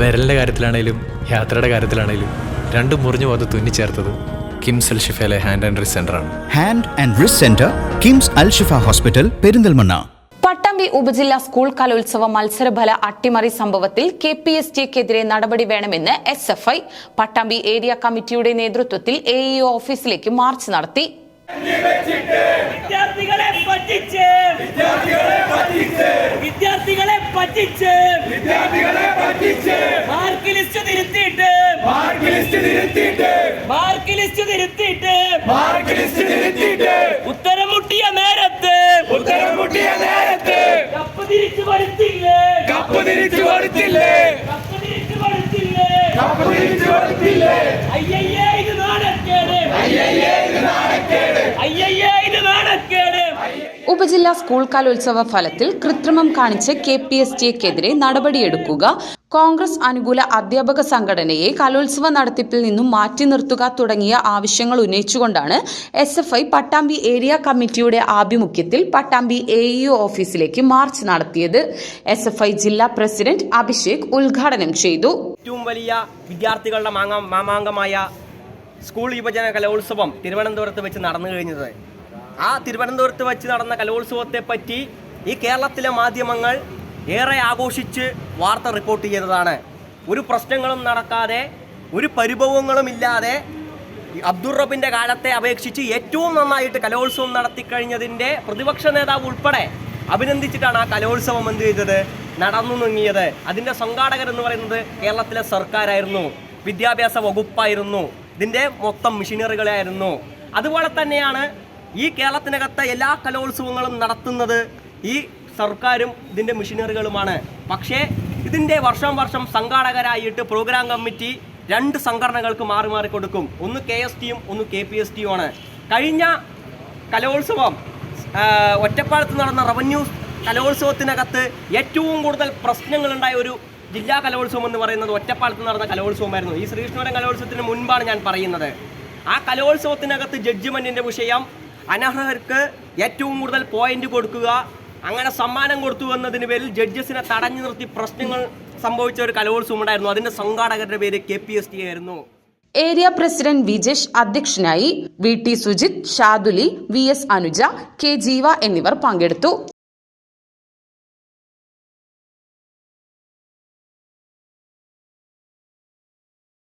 വിരലിന്റെ കാര്യത്തിലാണേലും യാത്രയുടെ കാര്യത്തിലാണേലും രണ്ടും മുറിഞ്ഞു പോകാതെ തുന്നിച്ചേർത്തത് കിംസ് അൽ ഷിഫയിലെ ഹാൻഡ് ആൻഡ് റിസ് ആണ്. Hand and wrist centre KIMS Al Shifa hospital Perinthalmanna. Pattambi ഉപജില്ലാ സ്കൂൾ കലോത്സവ മത്സരഫല അട്ടിമറി സംഭവത്തിൽ കെ പി എസ് ടിക്കെതിരെ നടപടി വേണമെന്ന് S F I Pattambi area കമ്മിറ്റിയുടെ നേതൃത്വത്തിൽ എ ഇ ഓഫീസിലേക്ക് മാർച്ച് നടത്തി. വിദ്യാർത്ഥികളെ പറ്റിച്ച്. വിദ്യാർത്ഥികളെ പറ്റിച്ച്. വിദ്യാർത്ഥികളെ പറ്റിച്ച്. വിദ്യാർത്ഥികളെ ലിസ്റ്റ് തിരുത്തിയിട്ട് മാർക്ക് ലിസ്റ്റ് തിരുത്തിയിട്ട് മാർക്ക് ലിസ്റ്റ് തിരുത്തിയിട്ട് ഉത്തരം മുട്ടിയ നേരത്ത്. ഉത്തരം മുട്ടിയ നേരത്ത്. കപ്പ് തിരിച്ചു വരുത്തില്ലേ? കപ്പ് തിരിച്ചു വരുത്തില്ലേ? കപ്പ് തിരിച്ചു വരുത്തില്ലേ? കപ്പ് തിരിച്ചു വരുത്തില്ലേ? അയ്യയ്യേ ഇത് നാണക്കേട്. അയ്യയ്യേ ഇത് നാണക്കേട്. അയ്യയ്യേ ഇത് നാണക്കേട്. ഉപജില്ലാ സ്കൂൾ കലോത്സവ ഫലത്തിൽ കൃത്രിമം കാണിച്ച് കെ പി എസ് ടിക്കെതിരെ നടപടിയെടുക്കുക. കോൺഗ്രസ് അനുകൂല അധ്യാപക സംഘടനയെ കലോത്സവ നടത്തിപ്പിൽ നിന്നും മാറ്റി നിർത്തുക തുടങ്ങിയ ആവശ്യങ്ങൾ ഉന്നയിച്ചുകൊണ്ടാണ് S F I Pattambi area കമ്മിറ്റിയുടെ ആഭിമുഖ്യത്തിൽ പട്ടാമ്പി എ ഇഒ ഓഫീസിലേക്ക് മാർച്ച് നടത്തിയത്. എസ് എഫ് ഐ ജില്ലാ പ്രസിഡന്റ് അഭിഷേക് ഉദ്ഘാടനം ചെയ്തു. ഏറ്റവും വലിയ വിദ്യാർത്ഥികളുടെ മാമാങ്കമായ സ്കൂൾ യുവജന കലോത്സവം തിരുവനന്തപുരത്ത് വെച്ച് നടന്നു കഴിഞ്ഞത്. ആ തിരുവനന്തപുരത്ത് വെച്ച് നടന്ന കലോത്സവത്തെ പറ്റി ഈ കേരളത്തിലെ മാധ്യമങ്ങൾ ഏറെ ആഘോഷിച്ച് വാർത്ത റിപ്പോർട്ട് ചെയ്തതാണ് ഒരു പ്രശ്നങ്ങളും നടക്കാതെ ഒരു പരിഭവങ്ങളും ഇല്ലാതെ അബ്ദുറബിന്റെ കാലത്തെ അപേക്ഷിച്ച് ഏറ്റവും നന്നായിട്ട് കലോത്സവം നടത്തിക്കഴിഞ്ഞതിന്റെ പ്രതിപക്ഷ നേതാവ് ഉൾപ്പെടെ അഭിനന്ദിച്ചിട്ടാണ് ആ കലോത്സവം എന്ത് ചെയ്തത്? നടന്നു നീങ്ങിയത്. അതിന്റെ സംഘാടകർ എന്ന് പറയുന്നത് കേരളത്തിലെ സർക്കാരായിരുന്നു. വിദ്യാഭ്യാസ വകുപ്പായിരുന്നു. ഇതിന്റെ മൊത്തം മെഷീനറികളായിരുന്നു. അതുപോലെ തന്നെയാണ് ഈ കേരളത്തിനകത്തെ എല്ലാ കലോത്സവങ്ങളും നടത്തുന്നത് ഈ സർക്കാരും ഇതിന്റെ മിഷനറികളുമാണ്. പക്ഷേ ഇതിന്റെ വർഷം വർഷം സംഘാടകരായിട്ട് പ്രോഗ്രാം കമ്മിറ്റി രണ്ട് സംഘടനകൾക്ക് മാറി മാറി കൊടുക്കും. ഒന്ന് കെ എസ് ടിയും ഒന്ന് കെ പി എസ് ടിയുമാണ് കഴിഞ്ഞ കലോത്സവം ഒറ്റപ്പാലത്ത് നടന്ന റവന്യൂ കലോത്സവത്തിനകത്ത് ഏറ്റവും കൂടുതൽ പ്രശ്നങ്ങളുണ്ടായ ഒരു ജില്ലാ കലോത്സവം എന്ന് പറയുന്നത് ഒറ്റപ്പാലത്ത് നടന്ന കലോത്സവമായിരുന്നു. ഈ ശ്രീകൃഷ്ണപുരം കലോത്സവത്തിന് മുൻപാണ് ഞാൻ പറയുന്നത്. ആ കലോത്സവത്തിനകത്ത് ജഡ്ജ്മെന്റിന്റെ വിഷയം അനർഹർക്ക് ഏറ്റവും കൂടുതൽ പോയിന്റ് കൊടുക്കുക അങ്ങനെ സമ്മാനം കൊടുത്തു എന്നതിന് പേരിൽ ജഡ്ജസിനെ തടഞ്ഞു നിർത്തി പ്രശ്നങ്ങൾ സംഭവിച്ച ഒരു കലോത്സവം ഉണ്ടായിരുന്നു. അതിന്റെ സംഘാടകരുടെ പേര് കെ പി എസ് ടി ആയിരുന്നു. ഏരിയ പ്രസിഡന്റ് വിജേഷ് അധ്യക്ഷനായി V T Sujith Shaduli V S Anuja K Jeeva എന്നിവർ പങ്കെടുത്തു.